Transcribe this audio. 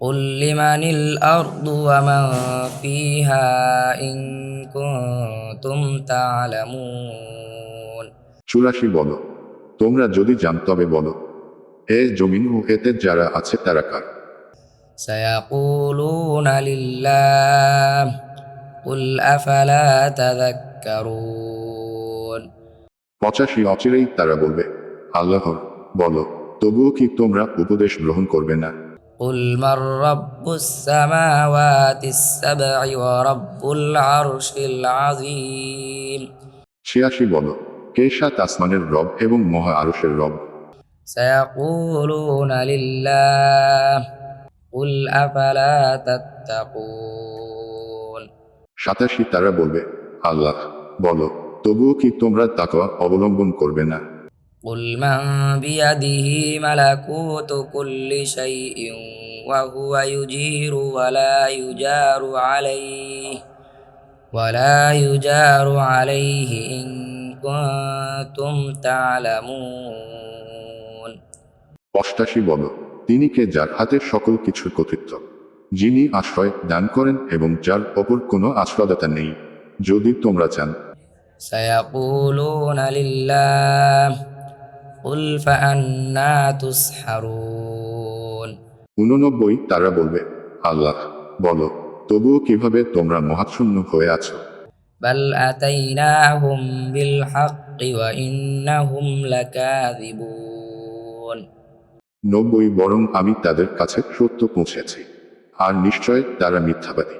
قل لمن الأرض ومن فيها إن كنتم تعلمون চুরাশি বলো তোমরা যদি জান তবে বলো এ জমিন ও এতে যারা আছে তারা কার سيقولون لله قل أفلا تذكرون পঁচাশি অচিরেই তারা বলবে আল্লাহর বলো তবুও কি তোমরা উপদেশ গ্রহণ করবে না قل من رب السماوات السبع ورب العرش العظيم ছিয়াশি বলো কে সাত আসমানের রব এবং মহা আরশের রব سيقولون لله قل أفلا تتقون সাতাশি তারা বলবে আল্লাহ বলো তবুও কি তোমরা তাকওয়া অবলম্বন করবে না قل من بيده ملكوت كل شيء وهو يجير ولا يجار عليه ولا يجار عليه إن كنتم تعلمون অষ্টাশি বলো তিনি কে যার হাতে সকল কিছুর কর্তৃত্ব যিনি আশ্রয় দান করেন এবং যার অপর কোনো আশ্রয়দাতা নেই যদি তোমরা চান سيقولون لله قل فأنا تسحرون উননব্বই তারা বলবে আল্লাহ বলো তবুও কিভাবে তোমরা মহাচ্ছন্ন হয়ে আছো بل أتيناهم بالحق وإنهم لكاذبون নব্বই বরং আমি তাদের কাছে সত্য পৌঁছেছি আর নিশ্চয় তারা মিথ্যাবাদী